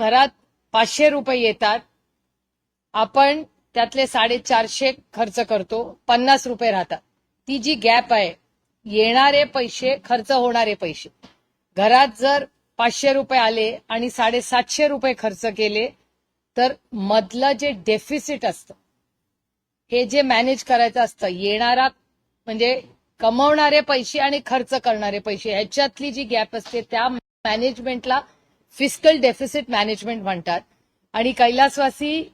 घरात पाचशे रुपये येतात. आपण त्यातले साडेचारशे खर्च करतो. पन्नास रुपये राहतात. ती जी गॅप आहे येणारे पैसे खर्च होणारे पैसे. घरात जर पाचशे रुपये आले आणि साडेसातशे रुपये खर्च केले तर मधलं जे डेफिसिट असतं हे जे मॅनेज करायचं असतं येणारा म्हणजे कमवणारे पैसे आणि खर्च करणारे पैसे ह्याच्यातली जी गॅप असते त्या मॅनेजमेंटला फिस्कल डेफिसिट मॅनेजमेंट म्हणतात. आणि कैलासवासी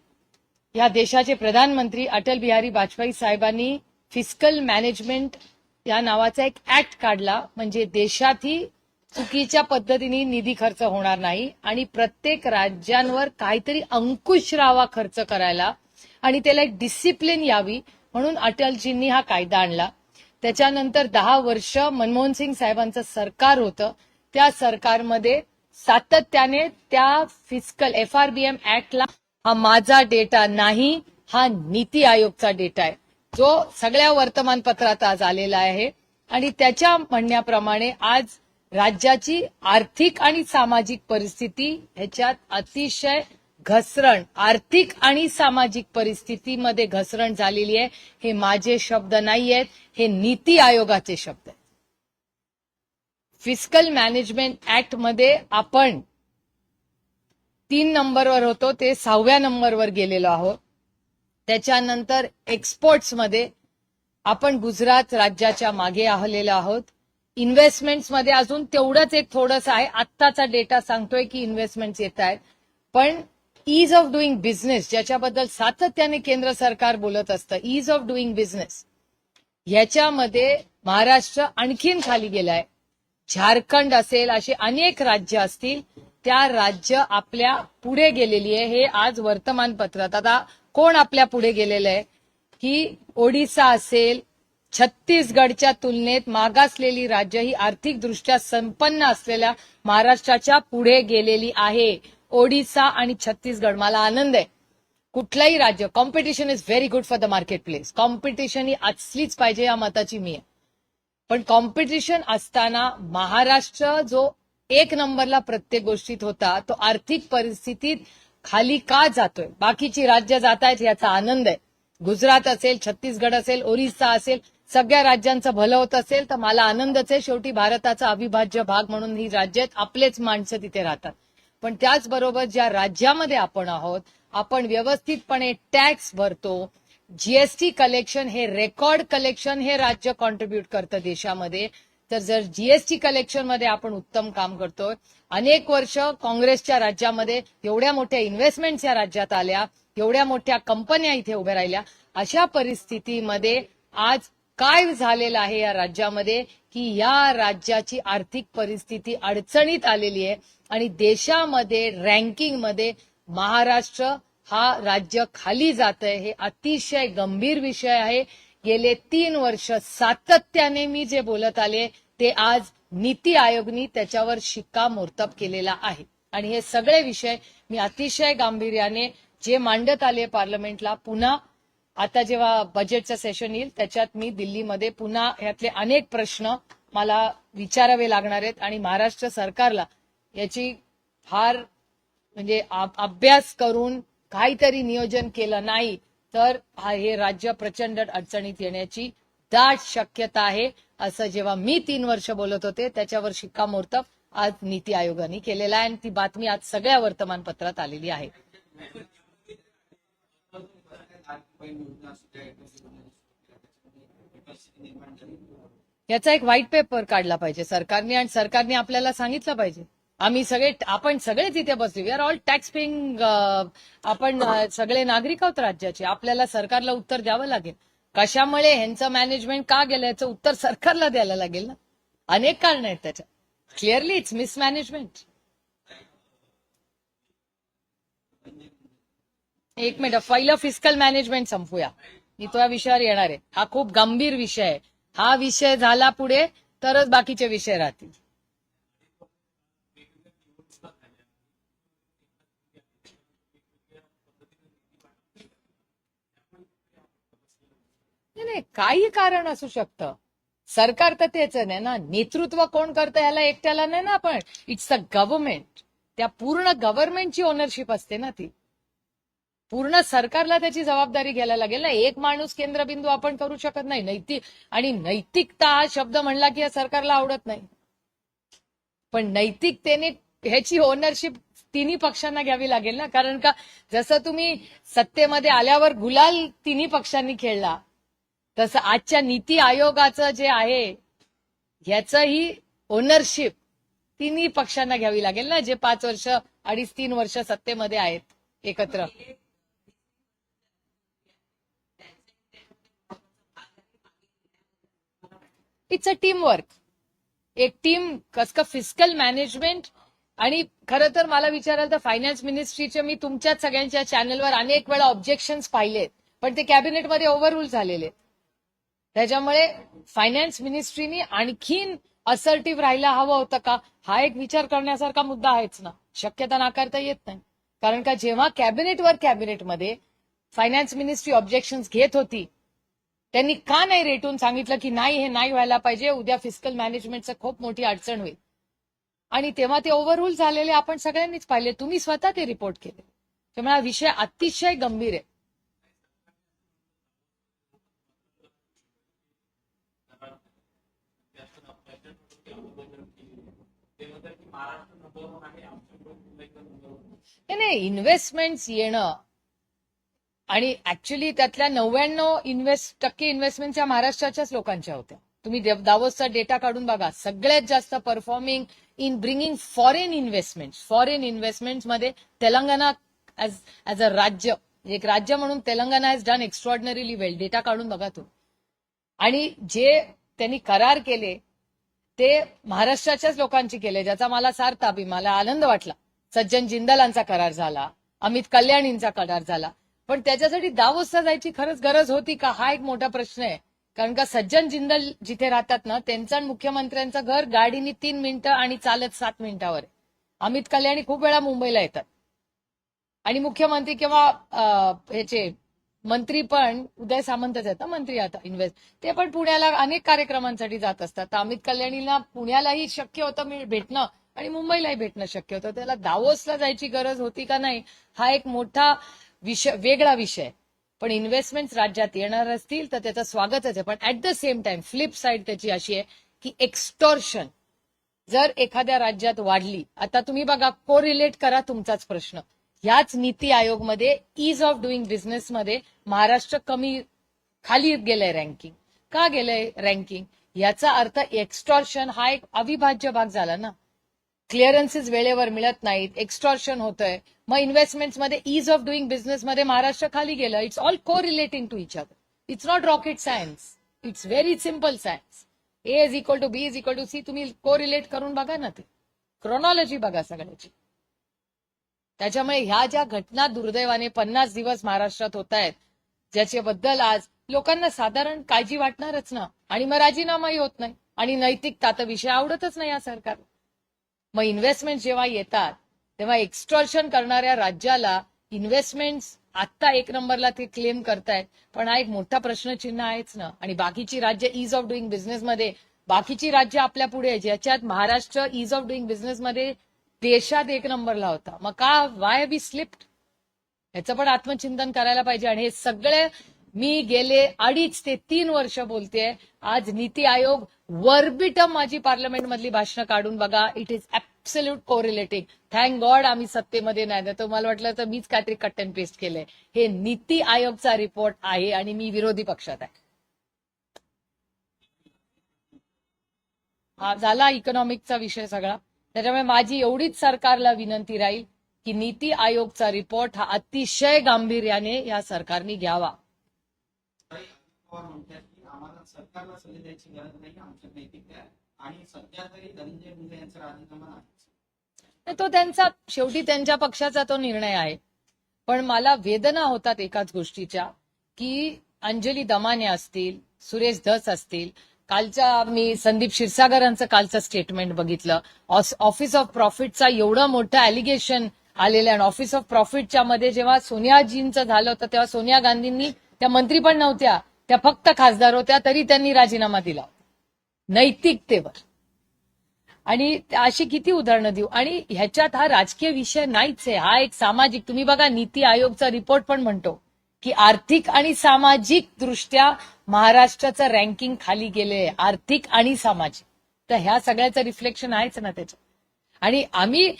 या देशाचे प्रधानमंत्री अटल बिहारी वाजपेयी साहेबांनी फिस्कल मॅनेजमेंट या नावाचा एक ऍक्ट काढला. म्हणजे देशातही चुकीच्या पद्धतीने निधी खर्च होणार नाही आणि प्रत्येक राज्यांवर काहीतरी अंकुश राहावा खर्च करायला आणि त्याला एक डिसिप्लिन यावी म्हणून अटलजींनी हा कायदा आणला. त्याच्यानंतर दहा वर्ष मनमोहन सिंग साहेबांचं सरकार होतं. त्या सरकारमध्ये सातत्याने त्या fiscal F R B M ऍक्टला हा माझा डेटा नाही हा नीती आयोगचा डेटा आहे. जो सगळ्या वर्तमानपत्रात आज आलेला आहे आणि त्याच्या म्हणण्याप्रमाणे आज राज्याची आर्थिक आणि सामाजिक परिस्थिती ह्याच्यात अतिशय घसरण आर्थिक आणि सामाजिक परिस्थितीमध्ये घसरण झालेली आहे. हे माझे शब्द नाही आहेत हे नीती आयोगाचे शब्द आहेत. फिस्कल मॅनेजमेंट ऍक्टमध्ये आपण तीन नंबरवर होतो ते सहाव्या नंबरवर गेलेलो आहोत. त्याच्यानंतर एक्सपोर्ट्समध्ये आपण गुजरात राज्याच्या मागे आलेलो आहोत. इन्व्हेस्टमेंट्समध्ये अजून तेवढंच एक थोडंसं आहे. आत्ताचा डेटा सांगतोय की इन्व्हेस्टमेंट्स येत आहेत. पण ईज ऑफ डुईंग बिझनेस ज्याच्याबद्दल सातत्याने केंद्र सरकार बोलत असतं ईज ऑफ डुईंग बिझनेस ह्याच्यामध्ये महाराष्ट्र आणखीन खाली गेलाय. झारखंड असेल असे अनेक राज्य असतील त्या राज्य आपल्या पुढे गेलेली आहे. हे आज वर्तमानपत्रात. आता कोण आपल्या पुढे गेलेलं आहे? की ओडिसा असेल छत्तीसगडच्या तुलनेत मागासलेली राज्य ही आर्थिकदृष्ट्या संपन्न असलेल्या महाराष्ट्राच्या पुढे गेलेली आहे. ओडिसा आणि छत्तीसगड. मला आनंद आहे. कुठलंही राज्य competition is very good for the market place competition ही असलीच पाहिजे या मताची मी आहे. पण कॉम्पिटिशन असताना महाराष्ट्र जो एक नंबरला प्रत्येक गोष्टीत होता तो आर्थिक परिस्थितीत खाली का जातोय? बाकीची राज्य जात आहेत याचा आनंद आहे. गुजरात असेल छत्तीसगड असेल ओरिसा असेल सगळ्या राज्यांचं भलं होत असेल तर मला आनंदच आहे. शेवटी भारताचा अविभाज्य भाग म्हणून ही राज्य आहेत. आपलेच माणसं तिथे राहतात. पण त्याचबरोबर ज्या राज्यामध्ये आपण आहोत आपण व्यवस्थितपणे टॅक्स भरतो जीएसटी कलेक्शन हे रेकॉर्ड कलेक्शन हे राज्य कॉन्ट्रीब्युट करतं देशामध्ये. तर जर जीएसटी कलेक्शनमध्ये आपण उत्तम काम करतोय अनेक वर्ष काँग्रेसच्या राज्यामध्ये एवढ्या मोठ्या इन्व्हेस्टमेंट या राज्यात आल्या एवढ्या मोठ्या कंपन्या इथे उभ्या राहिल्या अशा परिस्थितीमध्ये आज काय झालेलं आहे या राज्यामध्ये की या राज्याची आर्थिक परिस्थिती अडचणीत आलेली आहे आणि देशामध्ये रँकिंगमध्ये महाराष्ट्र हा राज्य खाली जात आहे हे अतिशय गंभीर विषय आहे. गेले तीन वर्ष सातत्याने मी जे बोलत आले ते आज नीती आयोगनी त्याच्यावर शिक्कामोर्तब केलेला आहे. आणि हे सगळे विषय मी अतिशय गांभीर्याने जे मांडत आले पार्लमेंटला पुन्हा आता जेव्हा बजेटचं सेशन येईल त्याच्यात मी दिल्लीमध्ये पुन्हा यातले अनेक प्रश्न मला विचारावे लागणार आहेत. आणि महाराष्ट्र सरकारला याची फार म्हणजे अभ्यास करून काहीतरी नियोजन केलं नाही तर हे राज्य प्रचंड अडचणीत येण्याची दाट शक्यता आहे असं जेव्हा मी तीन वर्ष बोलत होते त्याच्यावर शिक्कामोर्तब आज नीती आयोगाने केलेला आहे. आणि ती बातमी आज सगळ्या वर्तमानपत्रात आलेली आहे. याचा एक व्हाईट पेपर काढला पाहिजे सरकारने आणि सरकारने आपल्याला सांगितलं पाहिजे. आम्ही सगळे आपण सगळे तिथे बसले we are all tax paying आपण uh, सगळे नागरिक आहोत राज्याचे. आपल्याला सरकारला उत्तर द्यावं लागेल. कशामुळे ह्यांचं मॅनेजमेंट का गेलं याचं उत्तर सरकारला द्यायला लागेल ना? अनेक कारण आहेत त्याच्यात. क्लिअरली इट्स मिसमॅनेजमेंट एक मिनिट पहिलं फिजिकल मॅनेजमेंट संपूया. मी तो या विषयावर येणार आहे. हा खूप गंभीर विषय आहे. हा विषय झाला पुढे तरच बाकीचे विषय राहतील. नाही काही कारण असू शकतं. सरकार तर तेच आहे ना? नेतृत्व कोण करतं ह्याला एकट्याला नाही ना आपण? इट्स द गव्हर्नमेंट त्या पूर्ण गव्हर्नमेंटची ओनरशिप असते ना ती. पूर्ण सरकारला त्याची जबाबदारी घ्यायला लागेल ना. एक माणूस केंद्रबिंदू आपण करू शकत नाही. नैतिक आणि नैतिकता हा शब्द म्हणला की या सरकारला आवडत नाही. पण नैतिकतेने ह्याची ओनरशिप तिन्ही पक्षांना घ्यावी लागेल ना? कारण का जसं तुम्ही सत्तेमध्ये आल्यावर गुलाल तिन्ही पक्षांनी खेळला तसं आजच्या नीती आयोगाचं जे आहे ह्याचंही ओनरशिप तिन्ही पक्षांना घ्यावी लागेल ना जे पाच वर्ष अडीच तीन वर्ष सत्तेमध्ये आहेत एकत्र. इट्स अ टीम वर्क एक टीम कस का फिजिकल मॅनेजमेंट आणि खरं तर मला विचाराल तर फायनान्स मिनिस्ट्रीचे मी तुमच्याच सगळ्यांच्या चॅनलवर अनेक वेळा ऑब्जेक्शन्स पाहिलेत पण ते कॅबिनेटमध्ये ओव्हररूल झालेले त्याच्यामुळे फायनान्स मिनिस्ट्रीनी आणखीन असर्टिव्ह राहायला हवं होतं का? हा एक विचार करण्यासारखा मुद्दा आहेच ना. शक्यता नाकारता येत नाही. कारण का जेव्हा कॅबिनेटवर कॅबिनेटमध्ये फायनान्स मिनिस्ट्री ऑब्जेक्शन घेत होती त्यांनी का नाही रेटून सांगितलं की नाही हे नाही व्हायला पाहिजे उद्या फिजिकल मॅनेजमेंटचं खूप मोठी अडचण होईल. आणि तेव्हा ते ओव्हररूल झालेले आपण सगळ्यांनीच पाहिले. तुम्ही स्वतः ते रिपोर्ट केले. त्यामुळे हा विषय अतिशय गंभीर आहे. नाही, नाही इन्व्हेस्टमेंट येणं. आणि ऍक्च्युली त्यातल्या नव्याण्णव इन्व्हेस्ट टक्के इन्व्हेस्टमेंटच्या महाराष्ट्राच्याच लोकांच्या होत्या. तुम्ही दावोसचा डेटा काढून बघा. सगळ्यात जास्त performing in bringing foreign investment foreign इन्व्हेस्टमेंटमध्ये Telangana as as a राज्य. एक राज्य म्हणून Telangana has done extraordinarily well data काढून बघा तुम्ही. आणि जे त्यांनी करार केले ते महाराष्ट्राच्याच लोकांची केले ज्याचा मला सार्थ अभि मला आनंद वाटला. सज्जन जिंदालांचा करार झाला अमित कल्याणींचा करार झाला. पण त्याच्यासाठी दावोसला जायची खरंच गरज होती का हा एक मोठा प्रश्न आहे. कारण का सज्जन जिंदल जिथे राहतात ना त्यांचा आणि मुख्यमंत्र्यांचं घर गाडीने तीन मिनिटं आणि चालत सात मिनिटावर अमित कल्याणी खूप वेळा मुंबईला येतात. आणि मुख्यमंत्री किंवा ह्याचे मंत्री पण उदय सामंतच आहेत ना मंत्री आता इन्व्हेस्ट ते पण पुण्याला अनेक कार्यक्रमांसाठी जात असतात. तर अमित कल्याणीला पुण्यालाही शक्य होतं मी भेटणं आणि मुंबईलाही भेटणं शक्य होतं. त्याला दावोसला जायची गरज होती का नाही हा एक मोठा विषय वेगळा विषय. पण इन्व्हेस्टमेंट राज्यात येणार असतील तर त्याचं स्वागतच आहे. पण at the same time flip side त्याची अशी आहे की एक्स्टॉर्शन जर एखाद्या राज्यात वाढली आता तुम्ही बघा कोरिलेट करा तुमचाच प्रश्न. याच नीती आयोगमध्ये इज ऑफ डुईंग बिझनेसमध्ये महाराष्ट्र कमी खाली गेलंय रँकिंग का गेलंय रँकिंग याचा अर्थ एक्स्टॉर्शन हा एक अविभाज्य भाग झाला ना. क्लिअरन्सेस वेळेवर मिळत नाहीत एक्स्टॉर्शन होतंय. मग इन्व्हेस्टमेंटमध्ये इज ऑफ डुईंग बिझनेस मध्ये महाराष्ट्र खाली गेलं. It's all correlating to each other it's not rocket science it's very simple science A is equal to B is equal to C तुम्ही को रिलेट करून बघा ना ते. क्रोनॉलॉजी बघा सगळ्याची. त्याच्यामुळे ह्या ज्या घटना दुर्दैवाने पन्नास दिवस महाराष्ट्रात होत आहेत ज्याच्याबद्दल आज लोकांना साधारण काळजी वाटणारच ना? आणि मग राजीनामाही होत नाही. आणि नैतिकता तर विषय आवडतच नाही या सरकार. मग इन्व्हेस्टमेंट जेव्हा येतात तेव्हा एक्स्टॉर्शन करणाऱ्या राज्याला इन्व्हेस्टमेंट आत्ता एक नंबरला ते क्लेम करतायत. पण हा एक मोठा प्रश्नचिन्ह आहेच ना? आणि बाकीची राज्य इज ऑफ डुईंग बिझनेसमध्ये बाकीची राज्य आपल्या पुढे ज्याच्यात महाराष्ट्र इज ऑफ डुईंग बिझनेसमध्ये देशात एक नंबरला होता. मग का? वाय बी स्लिप्ड याचं पण आत्मचिंतन करायला पाहिजे. आणि हे सगळे मी गेले अडीच ते तीन वर्ष बोलतेय आज नीती आयोग वर्बिटम माझी पार्लमेंट मधली भाषणं काढून बघा. It is absolute correlating thank God आम्ही सत्तेमध्ये नाही. तर मला वाटलं तर मीच काहीतरी कट अँड पेस्ट केलंय. हे नीती आयोगचा रिपोर्ट आहे आणि मी विरोधी पक्षात आहे. हा झाला इकॉनॉमिकचा विषय सगळा. त्याच्यामुळे माझी एवढीच सरकारला विनंती राहील की नीती आयोगचा रिपोर्ट हा अतिशय गांभीर्याने या सरकारने घ्यावा. तो त्यांचा शेवटी त्यांच्या पक्षाचा तो निर्णय आहे. पण मला वेदना होतात एकाच गोष्टीच्या की अंजली दमाने असतील सुरेश धस असतील कालच्या मी संदीप क्षीरसागरांचं कालचं स्टेटमेंट बघितलं. ऑफिस ऑफ प्रॉफिटचा एवढं मोठं अलिगेशन आलेलं आणि ऑफिस ऑफ प्रॉफिटच्या मध्ये जेव्हा सोनियाजींचं झालं होतं तेव्हा सोनिया गांधींनी त्या मंत्री पण नव्हत्या त्या फक्त खासदार होत्या तरी त्यांनी राजीनामा दिला. नैतिकतेवर आणि अशी किती उदाहरणं देऊ? आणि ह्याच्यात हा राजकीय विषय नाहीच आहे. हा एक सामाजिक तुम्ही बघा नीती आयोगचा रिपोर्ट पण म्हणतो की आर्थिक आणि सामाजिक दृष्ट्या महाराष्ट्राचं रँकिंग खाली गेले आर्थिक आणि सामाजिक. तर ह्या सगळ्याचं रिफ्लेक्शन आहेच ना त्याच्यात. आणि आम्ही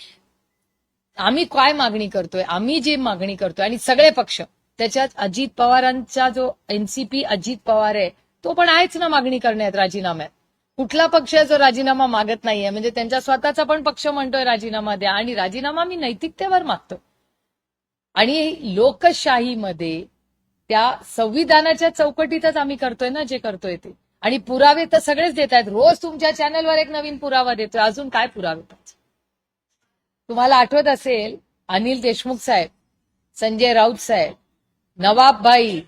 आम्ही काय मागणी करतोय? आम्ही जी मागणी करतोय आणि सगळे पक्ष त्याच्यात अजित पवारांचा जो एनसीपी अजित पवार आहे तो पण आहेच ना मागणी करण्यात राजीनाम्यात. कुठला पक्ष जो राजीनामा मागत नाहीये? म्हणजे त्यांच्या स्वतःचा पण पक्ष म्हणतोय राजीनामा द्या आणि राजीनामा मी नैतिकतेवर मागतो आणि लोकशाहीमध्ये त्या संविधानाच्या चौकटीतच आम्ही करतोय ना जे करतोय ते. आणि पुरावे तर सगळेच देत आहेत. रोज तुमच्या चॅनलवर एक नवीन पुरावा देतोय. अजून काय पुरावे तुम्हाला आठवत असेल अनिल देशमुख साहेब संजय राऊत साहेब नवाबबाई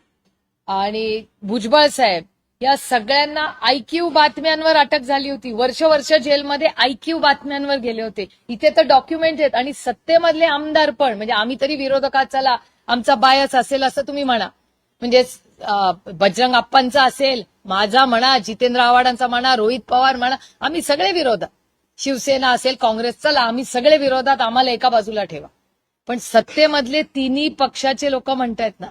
आणि भुजबळ साहेब या सगळ्यांना आयक्यू बातम्यांवर अटक झाली होती. वर्ष वर्ष जेलमध्ये आयक्यू बातम्यांवर गेले होते. इथे तर डॉक्युमेंट आहेत. आणि सत्तेमधले आमदार पण म्हणजे आम्ही तरी विरोधकात चला आमचा बायस असेल असं तुम्ही म्हणा. म्हणजे बजरंग अप्पांचा असेल माझा म्हणा जितेंद्र आव्हाडांचा म्हणा रोहित पवार म्हणा आम्ही सगळे विरोधात शिवसेना असेल काँग्रेस चला आम्ही सगळे विरोधात आम्हाला एका बाजूला ठेवा. पण सत्तेमधले तिन्ही पक्षाचे लोक म्हणतायत ना.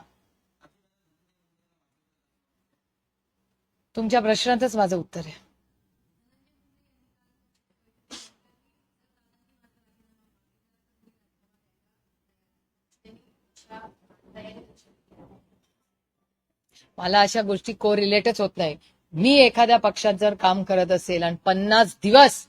तुमच्या प्रश्नातच माझं उत्तर आहे. मला अशा गोष्टी को रिलेटच होत नाही. मी एखाद्या पक्षात जर काम करत असेल आणि पन्नास दिवस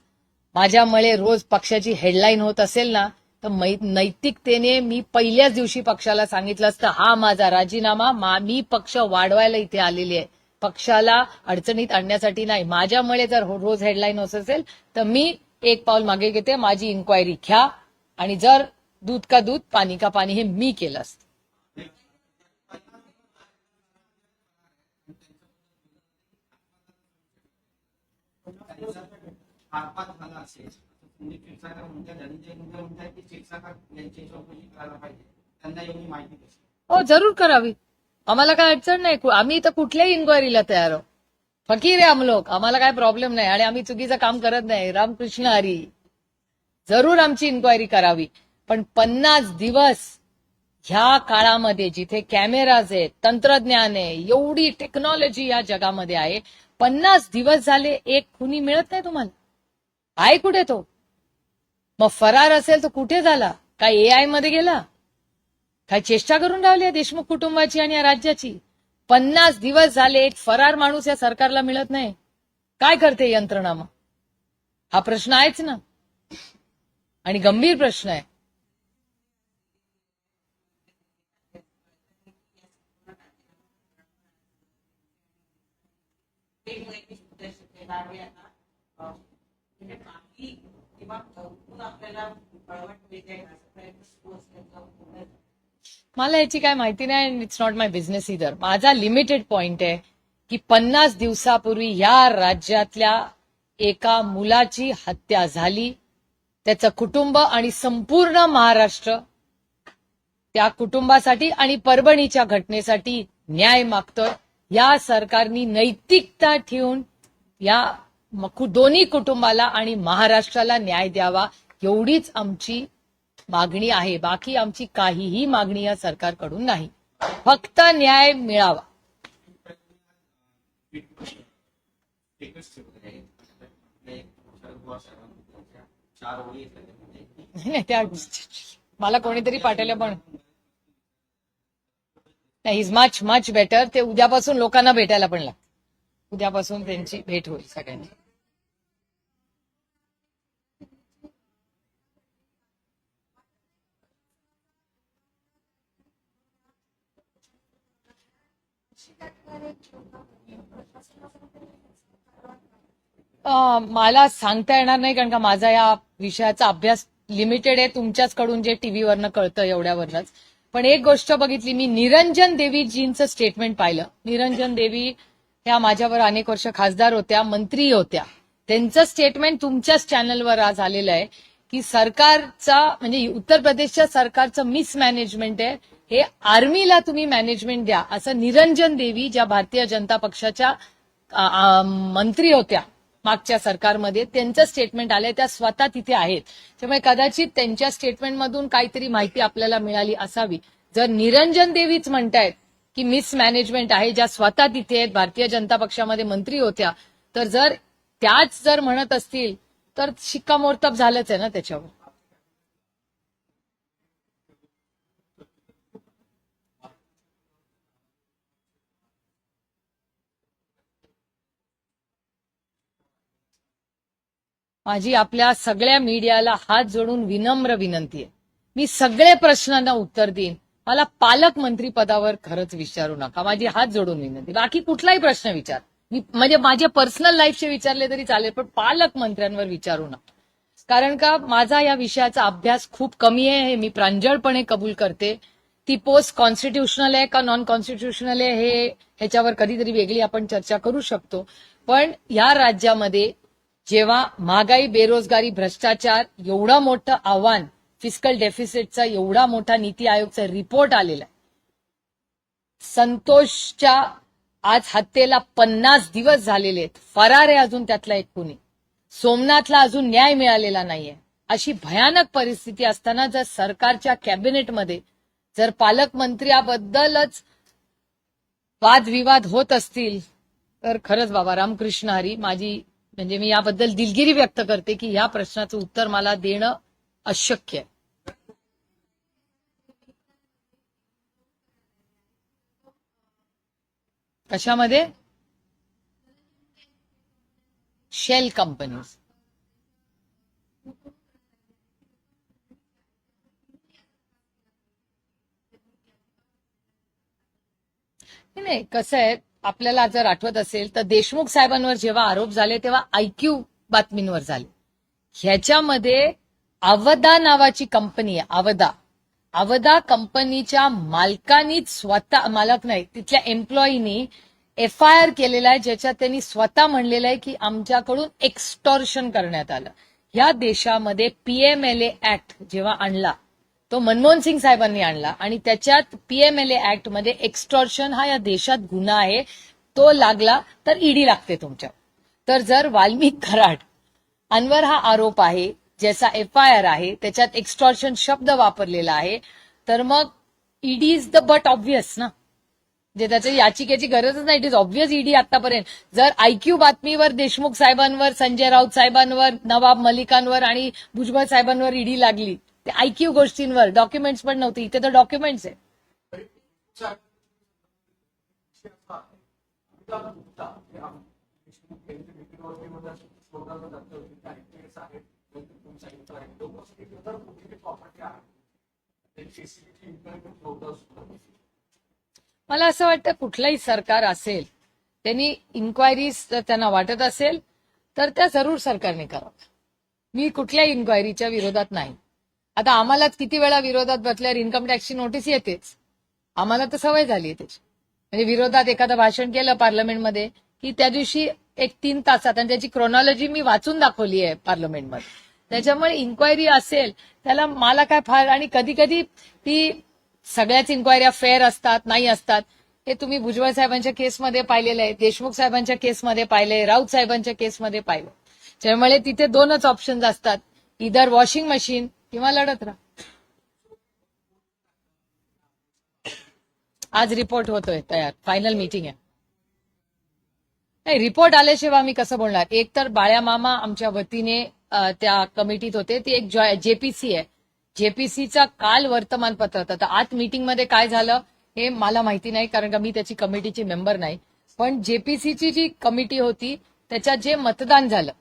माझ्यामुळे रोज पक्षाची हेडलाईन होत असेल ना तर नैतिकतेने मी पहिल्याच दिवशी पक्षाला सांगितलं असतं हा माझा राजीनामा मा- मी पक्ष वाढवायला इथे आलेली आहे. पक्षाला अडचणीत आणण्यासाठी नाही. माझ्यामुळे जर हो- रोज हेडलाईन होत असेल तर मी एक पाऊल मागे घेते माझी इन्क्वायरी घ्या आणि जर दूध का दूध पाणी का पाणी हे मी केलं असतं. हातपात झाला असेल तुम्ही शिक्षाकार म्हणताय धनंजय मुंडे म्हणताय की शिक्षाकार यांची चौकशी करायला पाहिजे त्यांना एवढी माहिती कशी हो जरूर करावी. आम्हाला काय अडचण नाही. आम्ही इथं कुठल्याही इन्क्वायरीला तयार आहोत. फकीर आहे आम लोक. आम्हाला काय प्रॉब्लेम नाही. आणि आम्ही चुकीचं काम करत नाही. रामकृष्ण हरी. जरूर आमची इन्क्वायरी करावी. पण पन्नास दिवस ह्या काळामध्ये जिथे कॅमेराज आहेत तंत्रज्ञान आहे एवढी टेक्नॉलॉजी या जगामध्ये आहे पन्नास दिवस झाले एक खुनी मिळत नाही तुम्हाला. आहे कुठे तो? मग फरार असेल तर कुठे झाला? काय एआयमध्ये गेला? काय चेष्टा करून राहिली देशमुख कुटुंबाची आणि या राज्याची? पन्नास दिवस झाले एक फरार माणूस या सरकारला मिळत नाही. काय करते यंत्रणा मग? हा प्रश्न आहेच ना. आणि गंभीर प्रश्न आहे. मला याची काय माहिती नाही इट्स नॉट माय बिझनेस इधर माझा लिमिटेड पॉइंट आहे की पन्नास दिवसापूर्वी या राज्यातल्या एका मुलाची हत्या झाली. त्याचं कुटुंब आणि संपूर्ण महाराष्ट्र त्या कुटुंबासाठी आणि परभणीच्या घटनेसाठी न्याय मागतोय. या सरकारनी नैतिकता ठेवून या दोन्ही कुटुंबाला आणि महाराष्ट्राला न्याय द्यावा एवढीच आमची मागणी आहे. बाकी आमची काहीही मागणी या सरकारकडून नाही. फक्त न्याय मिळावा. नाही त्या मला कोणीतरी पाठवलं पण. नाही इज मच मच बेटर ते उद्यापासून लोकांना भेटायला पण लागतं. उद्यापासून त्यांची भेट होईल सगळ्यांची. मला सांगता येणार नाही कारण का माझा या विषयाचा अभ्यास लिमिटेड आहे. तुमच्याचकडून जे टीव्हीवरनं कळतं एवढ्यावरनच. पण एक गोष्ट बघितली मी निरंजन देवीजींचं स्टेटमेंट पाहिलं. निरंजन देवी ह्या माझ्यावर अनेक वर्ष खासदार होत्या मंत्री होत्या. त्यांचं स्टेटमेंट तुमच्याच चॅनलवर आज आलेलं आहे की सरकारचा म्हणजे उत्तर प्रदेशच्या सरकारचं मिसमॅनेजमेंट आहे. हे आर्मीला तुम्ही मॅनेजमेंट द्या. असं निरंजन देवी ज्या भारतीय जनता पक्षाच्या मंत्री होत्या मागच्या सरकारमध्ये त्यांचं स्टेटमेंट आलंय. त्या स्वतः तिथे आहेत. त्यामुळे कदाचित त्यांच्या स्टेटमेंटमधून काहीतरी माहिती आपल्याला मिळाली असावी. जर निरंजन देवीच म्हणतायत की मिसमॅनेजमेंट आहे ज्या स्वतः तिथे आहेत भारतीय जनता पक्षामध्ये मंत्री होत्या. तर जर त्याच जर म्हणत असतील तर शिक्कामोर्तब झालंच आहे ना त्याच्यावर. माझी आपल्या सगळ्या मीडियाला हात जोडून विनम्र विनंती आहे. मी सगळे प्रश्नांना उत्तर देईन. मला पालकमंत्री पदावर खरंच विचारू नका. माझी हात जोडून विनंती. बाकी कुठलाही प्रश्न विचार. मी म्हणजे माझे पर्सनल लाईफचे विचारले तरी चालेल पण पालकमंत्र्यांवर विचारू नका. कारण का माझा या विषयाचा अभ्यास खूप कमी आहे हे मी प्रांजळपणे कबूल करते. ती पोस्ट कॉन्स्टिट्युशनल आहे का नॉन कॉन्स्टिट्युशनल आहे हे ह्याच्यावर कधीतरी वेगळी आपण चर्चा करू शकतो. पण या राज्यामध्ये जेव्हा महागाई बेरोजगारी भ्रष्टाचार एवढं मोठं आव्हान फिजिकल डेफिसिटचा एवढा मोठा नीती आयोगचा रिपोर्ट आलेला आहे. संतोषच्या आज हत्येला पन्नास दिवस झालेले आहेत. फरार आहे अजून त्यातला एक कुणी. सोमनाथला अजून न्याय मिळालेला नाहीये. अशी भयानक परिस्थिती असताना जर सरकारच्या कॅबिनेटमध्ये जर पालकमंत्र्याबद्दलच वादविवाद होत असतील तर खरंच बाबा रामकृष्ण हरी माझी म्हणजे मी याबद्दल दिलगिरी व्यक्त करते की ह्या प्रश्नाचं उत्तर मला देणं अशक्य आहे. कशामध्ये? शेल कंपनीज नाही, नाही कसं आहे आपल्याला जर आठवत असेल तर देशमुख साहेबांवर जेव्हा आरोप झाले तेव्हा आयक्यू बातमींवर झाले. ह्याच्यामध्ये अवदा नावाची कंपनी आहे अवदा. अवदा कंपनीच्या मालकानीच स्वतः मालक नाही तिथल्या एम्प्लॉईनी एफ आय आर केलेला आहे ज्याच्यात त्यांनी स्वतः म्हणलेलं आहे की आमच्याकडून एक्स्टॉर्शन करण्यात आलं. या देशामध्ये पीएमएलए ऍक्ट जेव्हा आणला तो मनमोहन सिंग साहेबांनी आणला आणि त्याच्यात पीएमएलए ऍक्टमध्ये एक्स्टॉर्शन हा या देशात गुन्हा आहे तो लागला तर ईडी लागते तुमच्या. तर जर वाल्मिक कराड अनवर हा आरोप आहे ज्याचा एफ आय आर आहे त्याच्यात एक्स्टॉर्शन शब्द वापरलेला आहे. तर मग ED is the but obvious ना? जे त्याच्या याचिकेची गरजच नाही इट इज ऑब्व्हियस ईडी आतापर्यंत. जर आयक्यू बातमीवर देशमुख साहेबांवर संजय राऊत साहेबांवर नवाब मलिकांवर आणि भुजबळ साहेबांवर ईडी लागली ते आयक्यू गोष्टींवर डॉक्युमेंट्स पण नव्हते. इथे तर डॉक्युमेंट्स आहे. मला असं वाटतं कुठलंही सरकार असेल त्यांनी इन्क्वायरीज जर त्यांना वाटत असेल तर त्या जरूर सरकारने कराव्या मी कुठल्याही इन्क्वायरीच्या विरोधात नाही. आता आम्हालाच किती वेळा विरोधात बसल्यावर इन्कम टॅक्सची नोटीस येतेच. आम्हाला तर सवय झाली आहे त्याची. म्हणजे विरोधात एखादं भाषण केलं पार्लमेंटमध्ये की त्या दिवशी एक तीन तासात. आणि त्याची क्रोनॉलॉजी मी वाचून दाखवली आहे पार्लमेंटमध्ये त्याच्यामुळे इन्क्वायरी असेल त्याला मला काय फार आणि कधी कधी ती सगळ्याच इन्क्वायऱ्या फेअर असतात नाही असतात हे तुम्ही भुजबळ साहेबांच्या केसमध्ये पाहिलेलं आहे देशमुख साहेबांच्या केसमध्ये पाहिले राऊत साहेबांच्या केसमध्ये पाहिलं त्यामुळे तिथे दोनच ऑप्शन्स असतात. इधर वॉशिंग मशीन किंवा लढत राहा. आज रिपोर्ट होतोय तयार. फायनल मीटिंग आहे. नाही रिपोर्ट आल्याशिवाय आम्ही कसं बोलणार? एक तर बाळ्या मामा आमच्या वतीने त्या कमिटीत होते. ती एक जेपीसी आहे. जेपीसीचा काल वर्तमानपत्र होतं. तर आज मीटिंगमध्ये काय झालं हे मला माहिती नाही कारण का मी त्याची कमिटीची मेंबर नाही. पण जेपीसीची जी कमिटी होती त्याच्यात जे मतदान झालं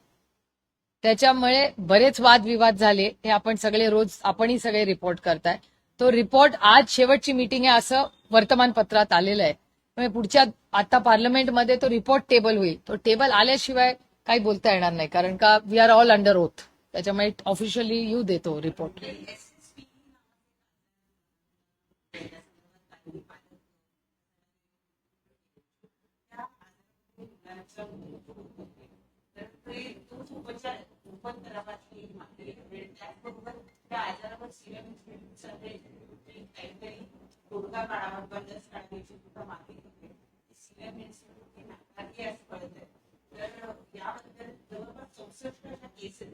त्याच्यामुळे बरेच वादविवाद झाले. हे आपण सगळे रोज आपणही सगळे रिपोर्ट करताय. तो रिपोर्ट आज शेवटची मीटिंग आहे असं वर्तमानपत्रात आलेलं आहे. पुढच्या आता पार्लमेंटमध्ये तो रिपोर्ट टेबल होईल. तो टेबल आल्याशिवाय काही बोलता येणार नाही कारण का we are all under oath त्याच्यामुळे ऑफिशियली येऊ देतो रिपोर्ट कोरोना काढावा बंदच काढण्याची सुद्धा मागणी होते आहे तर जवळपास चौसष्ट केसेस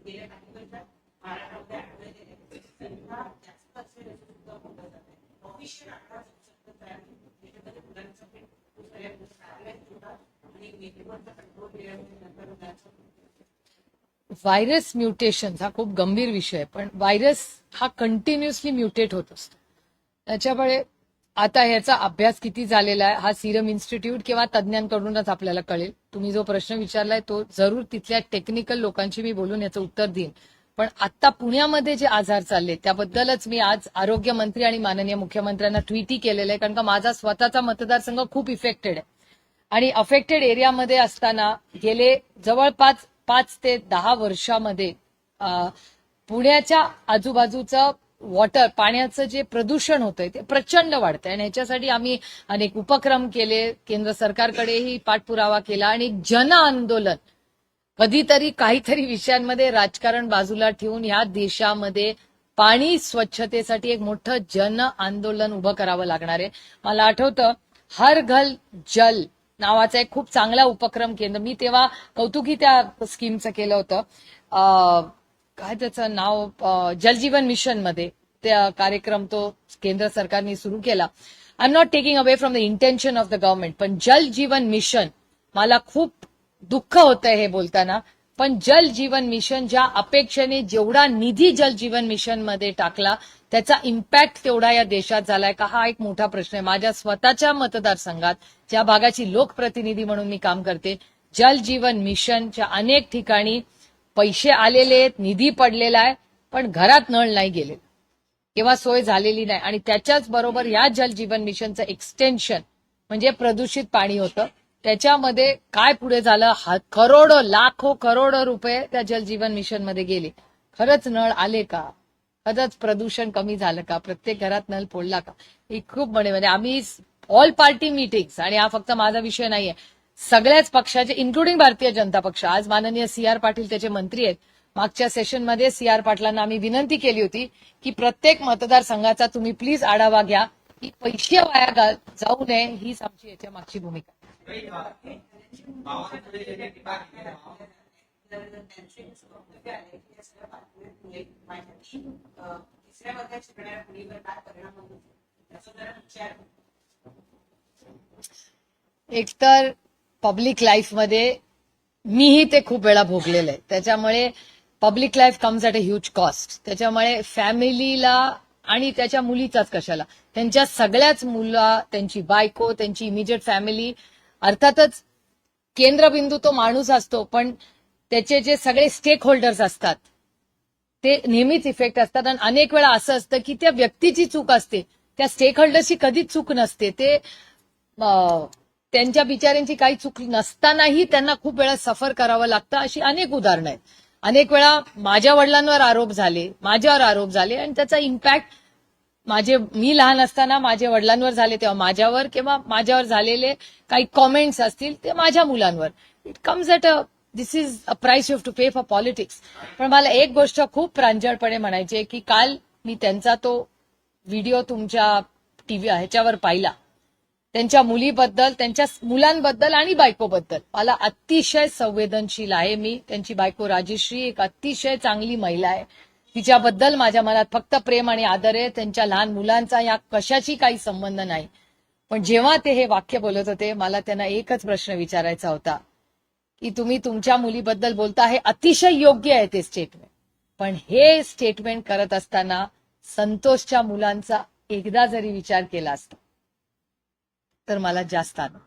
व्हायरस म्युटेशन हा खूप गंभीर विषय आहे पण व्हायरस हा कंटिन्युअसली म्युटेट होत असतो. त्याच्यामुळे आता ह्याचा अभ्यास किती झालेला आहे? हा सिरम इन्स्टिट्यूट किंवा तज्ज्ञांकडूनच आपल्याला कळेल. तुम्ही जो प्रश्न विचारलाय तो जरूर तिथल्या टेक्निकल लोकांशी मी बोलून याचं उत्तर देईन. पण आता पुण्यामध्ये जे आजार चालले त्याबद्दलच मी आज आरोग्य मंत्री आणि माननीय मुख्यमंत्र्यांना ट्विटही केलेलं आहे कारण का माझा स्वतःचा मतदारसंघ खूप इफेक्टेड आहे. आणि अफेक्टेड एरियामध्ये असताना गेले जवळपास पाच ते दहा वर्षामध्ये पुण्याच्या आजूबाजूचं वॉटर पाण्याचं जे प्रदूषण होतंय ते प्रचंड वाढतंय. आणि ह्याच्यासाठी आम्ही अनेक उपक्रम केले. केंद्र सरकारकडेही पाठपुरावा केला. आणि एक जन आंदोलन कधीतरी काहीतरी विषयांमध्ये राजकारण बाजूला ठेवून ह्या देशामध्ये पाणी स्वच्छतेसाठी एक मोठं जन आंदोलन उभं करावं लागणार आहे. मला आठवतं हर घल जल नावाचा एक खूप चांगला उपक्रम केंद्र. मी तेव्हा कौतुकी त्या स्कीमचं केलं होतं. काय त्याचं नाव जलजीवन मिशनमध्ये त्या कार्यक्रम तो केंद्र सरकारने सुरू केला. I am not taking away from the intention of the government पण जल जीवन मिशन मला खूप दुःख होतंय हे बोलताना. पण जल जीवन मिशन ज्या अपेक्षेने जेवढा निधी जल जीवन मिशनमध्ये टाकला त्याचा इम्पॅक्ट तेवढा या देशात झालाय का हा एक मोठा प्रश्न आहे. माझ्या स्वतःच्या मतदारसंघात ज्या भागाची लोकप्रतिनिधी म्हणून मी काम करते जल जीवन मिशनच्या अनेक ठिकाणी पैसे आलेले आहेत निधी पडलेला आहे पण घरात नळ नाही गेले. किंवा सोय झालेली नाही. आणि त्याच्याच बरोबर या जल जीवन मिशनचं एक्सटेन्शन म्हणजे प्रदूषित पाणी होतं. त्याच्यामध्ये काय पुढे झालं? करोडो लाखो करोडो रुपये त्या जल जीवन मिशनमध्ये गेले. खरंच नळ आले का? खरंच प्रदूषण कमी झालं का? प्रत्येक घरात नळ फोडला का? ही खूप म्हणे म्हणजे आम्ही ऑल पार्टी मिटिंग्स आणि हा फक्त माझा विषय नाहीये. सगळ्याच पक्षाचे इन्क्लुडिंग भारतीय जनता पक्ष. आज माननीय सी आर पाटील त्याचे मंत्री आहेत. मागच्या सेशनमध्ये सी आर पाटलांना आम्ही विनंती केली होती की प्रत्येक मतदारसंघाचा तुम्ही प्लीज आढावा घ्या की पैसे वाया जाऊ नये हीच आमची याच्या मागची भूमिका एकतर पब्लिक लाईफमध्ये मीही ते खूप वेळा भोगलेलं आहे. त्याच्यामुळे public life comes at a huge cost त्याच्यामुळे फॅमिलीला आणि त्याच्या मुलीचाच कशाला? त्यांच्या सगळ्याच मुला त्यांची बायको त्यांची इमिजिएट फॅमिली अर्थातच केंद्रबिंदू तो माणूस असतो पण त्याचे जे सगळे स्टेक होल्डर्स असतात ते नेहमीच इफेक्ट असतात. आणि अनेक वेळा असं असतं की त्या व्यक्तीची चूक असते त्या स्टेक होल्डरची कधीच चूक नसते. ते त्यांच्या बिचाऱ्यांची काही चूक नसतानाही त्यांना खूप वेळा सफर करावं लागतं अशी अनेक उदाहरणं आहेत. अनेक वेळा माझ्या वडिलांवर आरोप झाले माझ्यावर आरोप झाले आणि त्याचा इम्पॅक्ट माझे मी लहान असताना माझ्या वडिलांवर झाले तेव्हा माझ्यावर किंवा माझ्यावर झालेले काही कॉमेंट्स असतील ते माझ्या मुलांवर. It comes at a this is a price you have to pay for politics पण मला एक गोष्ट खूप प्रांजळपणे म्हणायची आहे की काल मी त्यांचा तो व्हिडिओ तुमच्या टीव्ही ह्याच्यावर पाहिला. त्यांच्या मुलीबद्दल त्यांच्या मुलांबद्दल आणि बायकोबद्दल. मला अतिशय संवेदनशील आहे मी. त्यांची बायको राजश्री एक अतिशय चांगली महिला आहे. तिच्याबद्दल माझ्या मनात फक्त प्रेम आणि आदर आहे. त्यांच्या लहान मुलांचा या कशाची काही संबंध नाही. पण जेव्हा ते हे वाक्य बोलत होते मला त्यांना एकच प्रश्न विचारायचा होता की तुम्ही तुमच्या मुलीबद्दल बोलता हे अतिशय योग्य आहे ते स्टेटमेंट पण हे स्टेटमेंट करत असताना संतोषच्या मुलांचा एकदा जरी विचार केला असता तर मला जास्त आलं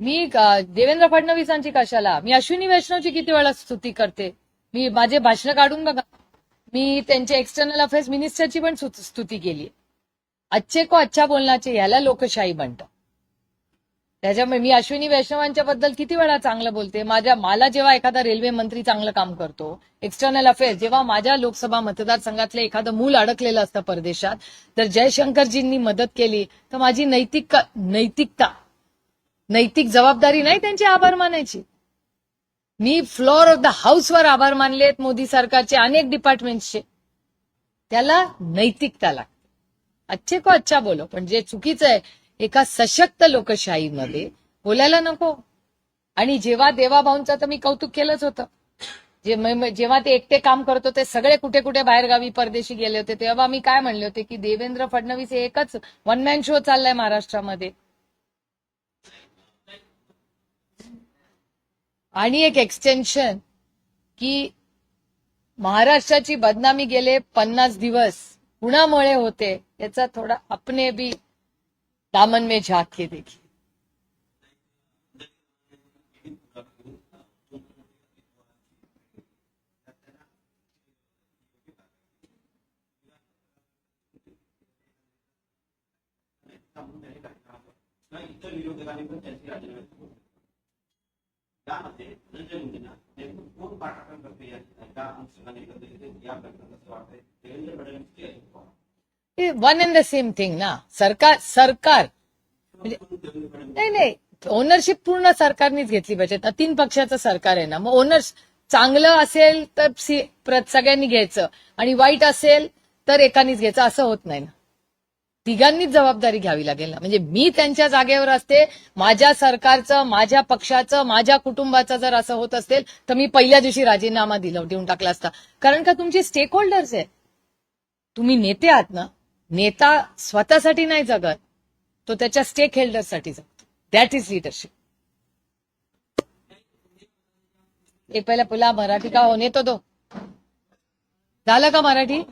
मी देवेंद्र फडणवीसांची कशाला? मी अश्विनी वैष्णवची किती वेळा स्तुती करते? मी माझे भाषण काढून बघा. मी त्यांच्या एक्सटर्नल अफेअर्स मिनिस्टरची पण स्तुती केली अच्छे को अच्छा बोलण्याचे याला लोकशाही म्हणतं त्याच्यामुळे मी अश्विनी वैष्णवांच्या बद्दल किती वेळा चांगलं बोलते? माझ्या मला जेव्हा एखादा रेल्वे मंत्री चांगलं काम करतो एक्सटर्नल अफेअर्स जेव्हा माझ्या लोकसभा मतदारसंघातलं एखादं मूल अडकलेलं असतं परदेशात तर जयशंकरजींनी मदत केली तर माझी नैतिक नैतिकता नैतिक जबाबदारी नाही त्यांचे आभार मानायची. मी फ्लोअर ऑफ द हाऊसवर आभार मानलेत मोदी सरकारचे अनेक डिपार्टमेंटचे त्याला नैतिकता लागते. अच्छे को अच्छा बोलो पण जे चुकीचं आहे एका सशक्त लोकशाहीमध्ये बोलायला नको. आणि जेव्हा देवाभाऊंचं तर मी कौतुक केलंच होतं. जे जेव्हा ते एकटे काम करत होते सगळे कुठे कुठे बाहेरगावी परदेशी गेले होते तेव्हा मी काय म्हणले होते की देवेंद्र फडणवीस हे एकच वन मॅन शो चाललाय महाराष्ट्रामध्ये. आणि एक एक्सटेन्शन की महाराष्ट्राची बदनामी गेले पन्नास दिवस. कुणामुळे होते. याचा थोडा अपने बी दामन में झाके देखिए। इतर विरोधकांनी यामध्ये धनंजय मुंडेंना नेमकं कोण पाठराखण करते या अनुषंगाने या प्रकरणात असं वाटतंय देवेंद्र फडणवीस की Ajit Pawar one and the same thing ना. सरकार सरकार. म्हणजे नाही नाही. ओनरशिप पूर्ण सरकारनेच घेतली पाहिजे. आता तीन पक्षाचं सरकार आहे ना. मग ओनर्स चांगलं असेल तर सगळ्यांनी घ्यायचं. आणि वाईट असेल तर एकानीच घ्यायचं. असं होत नाही ना. तिघांनीच जबाबदारी घ्यावी लागेल ना. म्हणजे मी त्यांच्या जागेवर असते. माझ्या सरकारचं माझ्या पक्षाचं माझ्या कुटुंबाचं जर असं होत असेल तर मी पहिल्या दिवशी राजीनामा दिला देऊन टाकला असता. कारण का तुमचे स्टेक होल्डर्स आहे तुम्ही नेते आहात ना. नेता स्वतःसाठी नाही जगत तो त्याच्या स्टेक होल्डरसाठी जगतो. दॅट इज लिडरशिप एक पहिला पुला मराठी का होणे तो तो. झालं का मराठी?